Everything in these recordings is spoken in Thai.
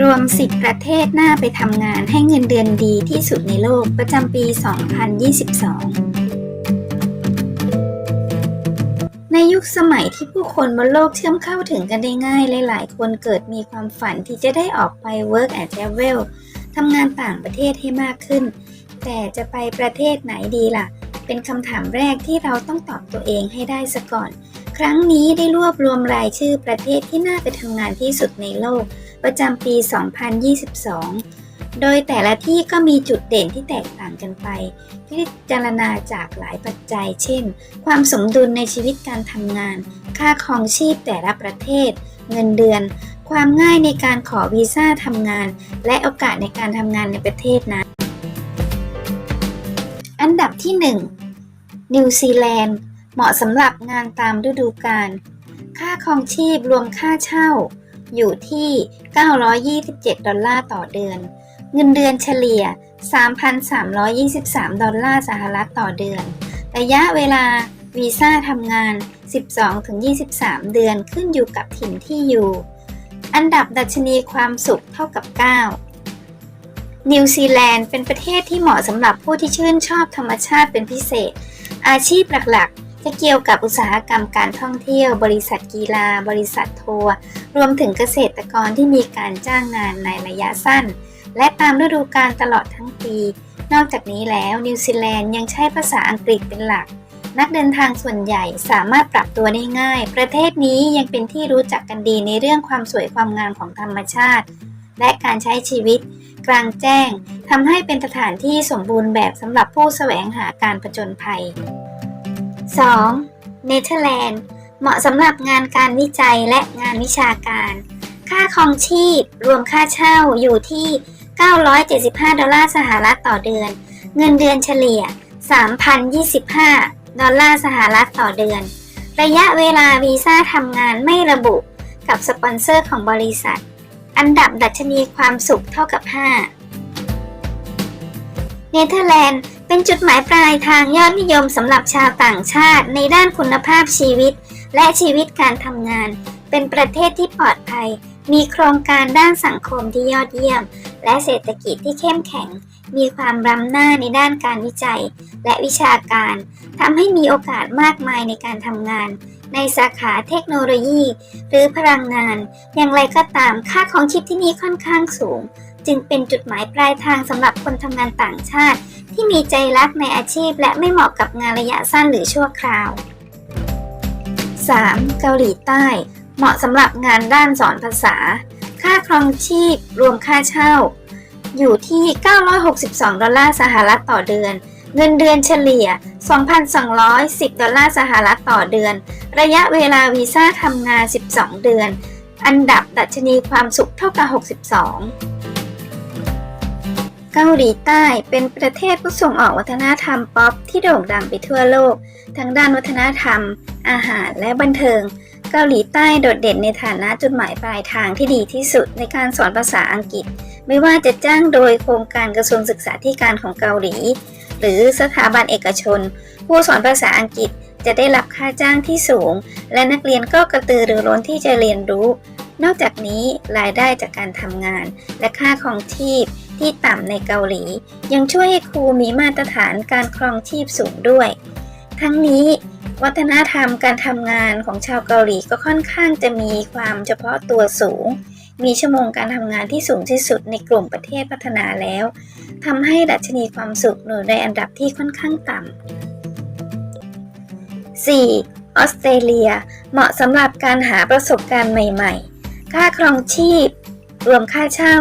รวม 10 ประเทศหน้าไปทำงานให้เงินเดือนดีที่สุดในโลกประจำปี 2022 ในยุคสมัยที่ผู้คนบนโลกเชื่อมเข้าถึงกันได้ง่าย หลาย ๆ คนเกิดมีความฝันที่จะได้ออกไป work and travel ทำงานต่างประเทศให้มากขึ้น แต่จะไปประเทศไหนดีล่ะ เป็นคำถามแรกที่เราต้องตอบตัวเองให้ได้ซะก่อน ครั้งนี้ได้รวบรวมรายชื่อประเทศที่น่าไปทำงานที่สุดในโลก ประจำปี 2022 โดยแต่ละที่ก็มีจุดเด่นที่แตกต่างกันไปพิจารณาจากหลายปัจจัย เช่น ความสมดุลในชีวิตการทำงาน ค่าครองชีพแต่ละประเทศ เงินเดือน ความง่ายในการขอวีซ่าทำงาน และโอกาสในการทำงานในประเทศนั้น อันดับที่ 1 นิวซีแลนด์ เหมาะสำหรับงานตามฤดูกาล ค่าครองชีพรวมค่าเช่า อยู่ที่ 927 ดอลลาร์ต่อเดือน เงินเดือนเฉลี่ย 3,323 ดอลลาร์สหรัฐต่อเดือน ระยะเวลาวีซ่าทำงาน 12-23 เดือนขึ้นอยู่กับถิ่นที่อยู่ อันดับดัชนีความสุขเท่ากับ 9 นิวซีแลนด์เป็นประเทศที่เหมาะสำหรับผู้ที่ชื่นชอบธรรมชาติเป็นพิเศษ อาชีพหลักๆ จะเกี่ยวกับอุตสาหกรรมการท่องเที่ยว บริษัทกีฬา บริษัททัวร์รวมถึงเกษตรกรที่มีการจ้างงานในระยะสั้น และตามฤดูกาลตลอดทั้งปี นอกจากนี้แล้วนิวซีแลนด์ยังใช้ภาษาอังกฤษเป็นหลัก นักเดินทางส่วนใหญ่สามารถปรับตัวได้ง่าย ประเทศนี้ยังเป็นที่รู้จักกันดีในเรื่องความสวยความงามของธรรมชาติ และการใช้ชีวิตกลางแจ้งทำให้เป็นสถานที่สมบูรณ์แบบสำหรับผู้แสวงหาการผจญภัย 2. เนเธอร์แลนด์ เหมาะสำหรับงานการวิจัยและงานวิชาการ ค่าครองชีพ รวมค่าเช่าอยู่ที่ 975 ดอลลาร์สหรัฐต่อเดือน เงินเดือนเฉลี่ย 3,025 ดอลลาร์สหรัฐต่อเดือน ระยะเวลาวีซ่าทำงานไม่ระบุกับสปอนเซอร์ของบริษัท อันดับดัชนีความสุขเท่ากับ 5 เนเธอร์แลนด์ เป็นจุดหมายปลายทางยอดนิยมสำหรับชาวต่างชาติในด้านคุณภาพชีวิต และชีวิตการทำงาน เป็นประเทศที่ปลอดภัย มีโครงการด้านสังคมที่ยอดเยี่ยม และเศรษฐกิจที่เข้มแข็ง มีความล้ำหน้าในด้านการวิจัย และวิชาการทำให้มีโอกาสมากมายในการทำงาน ในสาขาเทคโนโลยี หรือพลังงาน อย่างไรก็ตามค่าของชีพที่นี่ค่อนข้างสูง จึงเป็นจุดหมายปลายทางสำหรับคนทำงานต่างชาติ ที่มีใจรักในอาชีพ และไม่เหมาะกับงานระยะสั้นหรือชั่วคราว 3. เกาหลีใต้ เหมาะสำหรับงานด้านสอนภาษา ค่าครองชีพ รวมค่าเช่า อยู่ที่ 962 ดอลลาร์สหรัฐต่อเดือน เงินเดือนเฉลี่ย 2,210 ดอลลาร์สหรัฐต่อเดือน ระยะเวลาวีซ่าทำงาน 12 เดือน อันดับดัชนีความสุขเท่ากับ 62 เกาหลีใต้เป็นประเทศผู้ส่งออกวัฒนธรรมป๊อปที่โด่งดังไปทั่วโลก ทั้งด้านวัฒนธรรม อาหารและบันเทิง เกาหลีใต้โดดเด่นในฐานะจุดหมายปลายทางที่ดีที่สุดในการสอนภาษาอังกฤษ ไม่ว่าจะจ้างโดยโครงการกระทรวงศึกษาธิการของเกาหลี หรือสถาบันเอกชน ผู้สอนภาษาอังกฤษจะได้รับค่าจ้างที่สูง และนักเรียนก็กระตือรือร้นที่จะเรียนรู้ นอกจากนี้รายได้จากการทำงาน และค่าครองชีพ ที่ต่ำในเกาหลี ยังช่วยให้ครูมีมาตรฐานการครองชีพสูงด้วย ทั้งนี้ วัฒนธรรมการทำงานของชาวเกาหลีก็ค่อนข้างจะมีความเฉพาะตัวสูง มีชั่วโมงการทำงานที่สูงที่สุดในกลุ่มประเทศพัฒนาแล้วทำให้ดัชนีความสุขอยู่ในอันดับที่ค่อนข้างต่ำ 4. ออสเตรเลีย เหมาะสำหรับการหาประสบการณ์ใหม่ ๆ ค่าครองชีพ รวมค่าเช่า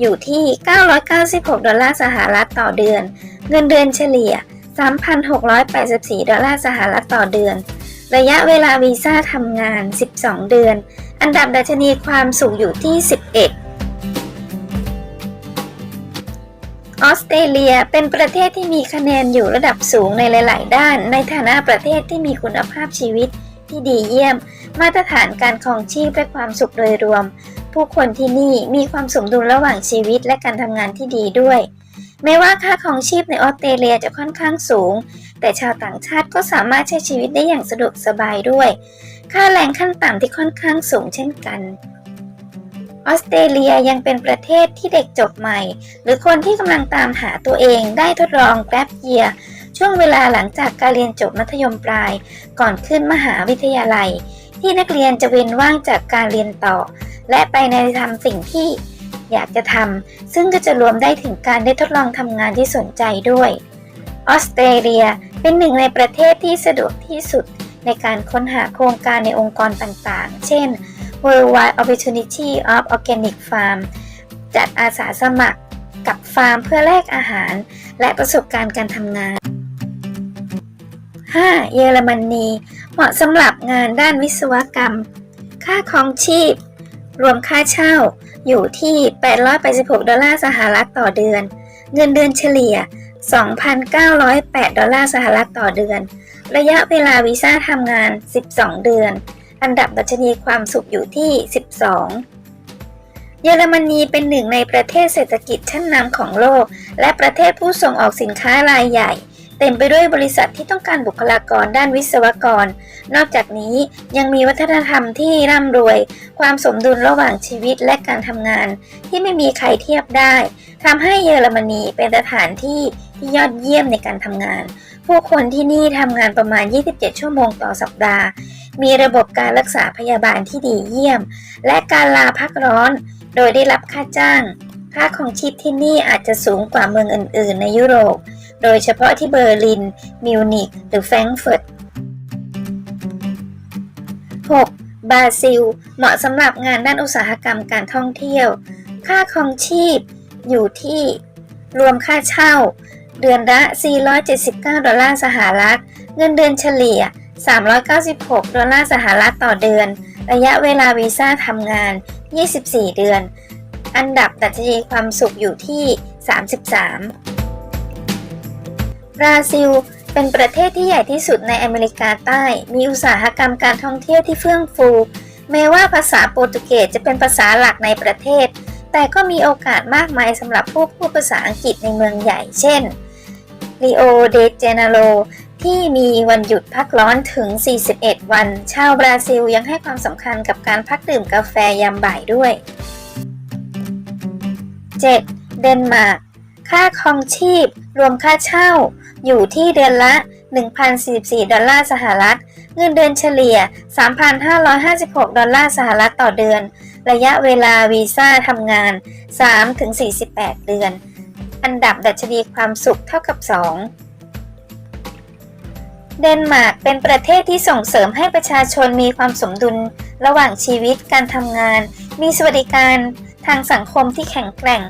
อยู่ที่ 996 ดอลลาร์สหรัฐต่อเดือน เงินเดือนเฉลี่ย 3,684 ดอลลาร์สหรัฐต่อเดือน ระยะเวลาวีซ่าทำงาน 12 เดือน อันดับดัชนีความสุขอยู่ที่ 11ออสเตรเลียเป็นประเทศที่มีคะแนนอยู่ระดับสูงในหลาย ๆ ด้าน ในฐานะประเทศที่มีคุณภาพชีวิตที่ดีเยี่ยม มาตรฐานการครองชีพและความสุขโดยรวม ผู้คนที่นี่มีความสมดุลระหว่างชีวิตและการทำงานที่ดีด้วยไม่ว่าค่าครองชีพในออสเตรเลียจะค่อนข้างสูง แต่ชาวต่างชาติก็สามารถใช้ชีวิตได้อย่างสะดวกสบายด้วย ค่าแรงขั้นต่ำที่ค่อนข้างสูงเช่นกันออสเตรเลียยังเป็นประเทศที่เด็กจบใหม่ หรือคนที่กำลังตามหาตัวเองได้ทดลองแกร็บเยียช่วงเวลาหลังจากการเรียนจบมัธยมปลาย ก่อนขึ้นมหาวิทยาลัย ที่นักเรียนจะเว้นว่างจากการเรียนต่อ และไปในทำสิ่งที่อยากจะทำซึ่งก็จะรวมได้ถึงการได้ทดลองทำงานที่สนใจด้วยออสเตรเลียเป็นหนึ่งในประเทศที่สะดวกที่สุดในการค้นหาโครงการในองค์กรต่างๆ เช่น Worldwide Opportunity of Organic Farm จัดอาสาสมัครกับฟาร์มเพื่อแลกอาหาร และประสบการณ์การทำงาน 5. เยอรมนี เหมาะสำหรับงานด้านวิศวกรรม ค่าครองชีพ รวมค่าเช่าอยู่ที่ 886 ดอลลาร์สหรัฐต่อเดือน เงินเดือนเฉลี่ย 2,908 ดอลลาร์สหรัฐต่อเดือน ระยะเวลาวีซ่าทำงาน 12 เดือน อันดับดัชนีความสุขอยู่ที่ 12 เยอรมนีเป็นหนึ่งในประเทศเศรษฐกิจชั้นนำของโลก และประเทศผู้ส่งออกสินค้ารายใหญ่ เต็มไปด้วยบริษัทที่ต้องการบุคลากรด้านวิศวกร นอกจากนี้ยังมีวัฒนธรรมที่ร่ำรวย ความสมดุลระหว่างชีวิตและการทำงาน ที่ไม่มีใครเทียบได้ทำให้เยอรมนีเป็นสถานที่ที่ยอดเยี่ยมในการทำงาน ผู้คนที่นี่ทำงานประมาณ 27 ชั่วโมงต่อสัปดาห์ มีระบบการรักษาพยาบาลที่ดีเยี่ยม และการลาพักร้อน โดยได้รับค่าจ้าง ค่าของชีพที่นี่อาจจะสูงกว่าเมืองอื่น ๆ ในยุโรป โดยเฉพาะที่เบอร์ลิน มิวนิกหรือแฟรงก์เฟิร์ต 6. บราซิล เหมาะสำหรับงานด้านอุตสาหกรรมการท่องเที่ยว ค่าครองชีพอยู่ที่รวมค่าเช่า เดือนละ 479 ดอลลาร์สหรัฐ เงินเดือนเฉลี่ย 396 ดอลลาร์สหรัฐต่อเดือน ระยะเวลาวีซ่าทำงาน 24 เดือน อันดับดัชนีความสุขอยู่ที่ 33 ราซิล เป็นประเทศที่ใหญ่ที่สุดในอเมริกาใต้ มีอุตสาหกรรมการท่องเที่ยวที่เฟื่องฟู แม้ว่าภาษาโปรตุเกสจะเป็นภาษาหลักในประเทศ แต่ก็มีโอกาสมากมายสำหรับผู้พูดภาษาอังกฤษในเมืองใหญ่ เช่นริโอเดเจเนโรที่มีวันหยุดพักร้อนถึง 41 วัน ชาวบราซิลยังให้ความสำคัญกับการพักดื่มกาแฟยามบ่ายด้วย 7. เดนมาร์ก ค่าครองชีพ รวมค่าเช่า อยู่ที่เดือนละ 1,044 ดอลลาร์สหรัฐ เงินเดือนเฉลี่ย 3,556 ดอลลาร์สหรัฐต่อเดือน ระยะเวลาวีซ่าทำงาน 3-48 เดือน อันดับดัชนีความสุขเท่ากับ 2เดนมาร์กเป็นประเทศที่ส่งเสริมให้ประชาชนมีความสมดุล ระหว่างชีวิตการทำงาน มีสวัสดิการ ทางสังคมที่แข็งแกร่ง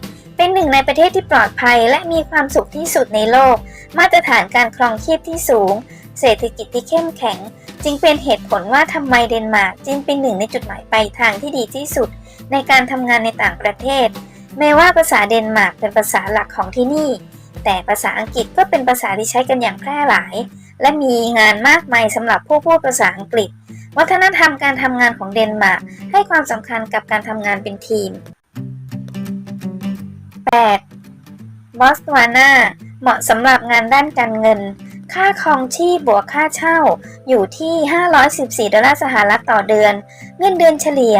เป็นหนึ่งในประเทศที่ปลอดภัยและมีความสุขที่สุดในโลก มาตรฐานการครองชีพที่สูง เศรษฐกิจที่เข้มแข็ง จึงเป็นเหตุผลว่าทำไมเดนมาร์กจึงเป็นหนึ่งในจุดหมายปลายทางที่ดีที่สุด ในการทำงานในต่างประเทศ แม้ว่าภาษาเดนมาร์กเป็นภาษาหลักของที่นี่ แต่ภาษาอังกฤษก็เป็นภาษาที่ใช้กันอย่างแพร่หลาย และมีงานมากมายสำหรับผู้พูดภาษาอังกฤษ วัฒนธรรมการทำงานของเดนมาร์กให้ความสำคัญกับการทำงานเป็นทีม 8. บอสวานาเหมาะสำหรับงานด้านการเงิน ค่าครองชีพบวกค่าเช่า อยู่ที่ 514 ดอลลาร์สหรัฐต่อเดือน เงินเดือนเฉลี่ย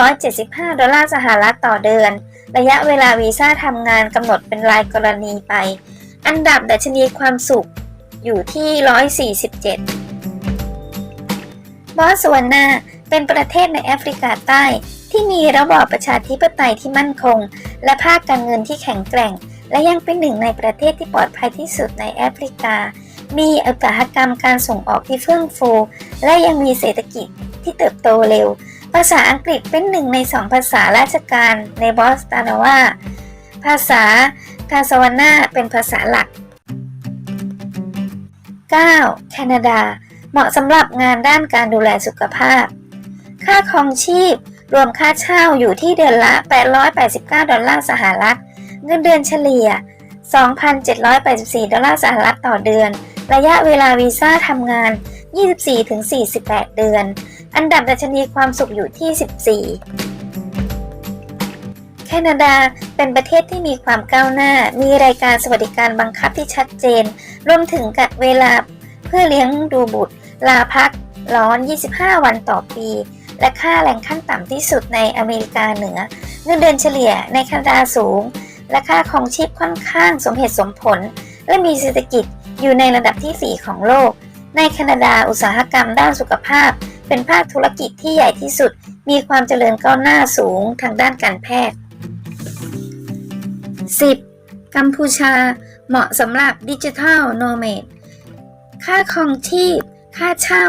975 ดอลลาร์สหรัฐต่อเดือน ระยะเวลาวีซ่าทำงานกำหนดเป็นรายกรณีไป อันดับดัชนีความสุข อยู่ที่ 147 บอสวานาเป็นประเทศในแอฟริกาใต้ ที่มีระบอบประชาธิปไตยที่มั่นคง และภาคการเงินที่แข็งแกร่ง และยังเป็นหนึ่งในประเทศที่ปลอดภัยที่สุดในแอฟริกา มีอุตสาหกรรมการส่งออกที่เฟื่องฟู และยังมีเศรษฐกิจที่เติบโตเร็ว ภาษาอังกฤษเป็นหนึ่งในสองภาษาราชการในบอสตานาวาภาษากาสวานาเป็นภาษาหลัก 9. แคนาดา เหมาะสำหรับงานด้านการดูแลสุขภาพ ค่าครองชีพ รวมค่าเช่าอยู่ที่เดือนละ 889 ดอลลาร์สหรัฐ เงินเดือนเฉลี่ย 2,784 ดอลลาร์สหรัฐต่อเดือน ระยะเวลาวีซ่าทำงาน 24-48 เดือน อันดับดัชนีความสุขอยู่ที่ 14 แคนาดาเป็นประเทศที่มีความก้าวหน้า มีรายการสวัสดิการบังคับที่ชัดเจน รวมถึงกับเวลาเพื่อเลี้ยงดูบุตร ลาพักร้อน 25 วันต่อปี และค่าแรงขั้นต่ำที่สุดในอเมริกาเหนือ เงินเดือนเฉลี่ยในแคนาดาสูง และค่าครองชีพค่อนข้างสมเหตุสมผล และมีเศรษฐกิจอยู่ในระดับที่ 4 ของโลก ในแคนาดาอุตสาหกรรมด้านสุขภาพ เป็นภาคธุรกิจที่ใหญ่ที่สุด มีความเจริญก้าวหน้าสูงทางด้านการแพทย์ 10. กัมพูชา เหมาะสำหรับดิจิทัลโนเมดค่าครองชีพ ค่าเช่า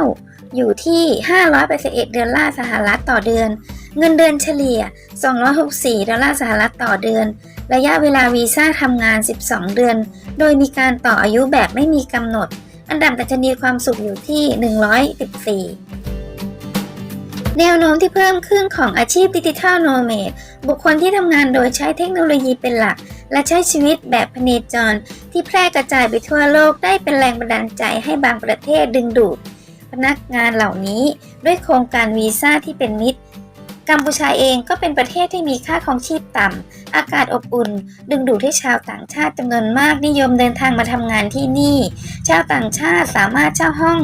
อยู่ที่ 581เดอลลาร์สหรัฐต่อเดือน เงินเดือนเฉลี่ย 264 ดอลลาร์สหรัฐต่อเดือน ระยะเวลาวีซ่าทำงาน 12 เดือน โดยมีการต่ออายุแบบไม่มีกำหนด อันดับดัชนีความสุขอยู่ที่ 114แนวโน้มที่เพิ่มขึ้นของอาชีพดิจิทัลโนเมดบุคคลที่ทำงานโดยใช้เทคโนโลยีเป็นหลัก และใช้ชีวิตแบบพเนจร ที่แพร่กระจายไปทั่วโลกได้เป็นแรงบันดาลใจให้บางประเทศดึงดูด พนักงานเหล่านี้ด้วยโครงการวีซ่าที่เป็นมิตร กัมพูชาเองก็เป็นประเทศที่มีค่าครองชีพต่ำ อากาศอบอุ่น ดึงดูดให้ชาวต่างชาติจำนวนมากนิยมเดินทางมาทำงานที่นี่ ชาวต่างชาติสามารถเช่าห้อง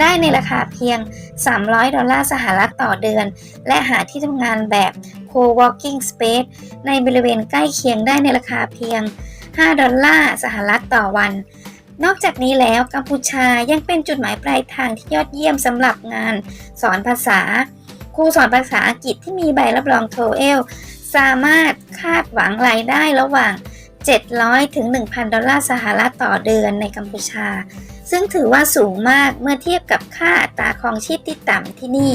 ได้ในราคาเพียง 300 ดอลลาร์สหรัฐต่อเดือน และหาที่ทำงานแบบ co-working space ในบริเวณใกล้เคียงได้ในราคาเพียง 5 ดอลลาร์สหรัฐต่อวัน นอกจากนี้แล้วกัมพูชายังเป็นจุดหมายปลายทางที่ยอดเยี่ยมสำหรับงานสอนภาษา ครูสอนภาษาอังกฤษที่มีใบรับรองโทเอลสามารถคาดหวังรายได้ระหว่าง 700 ถึง 1,000 ดอลลาร์สหรัฐต่อเดือนในกัมพูชา ซึ่งถือว่าสูงมากเมื่อเทียบกับค่าอัตราครองชีพที่ต่ำที่นี่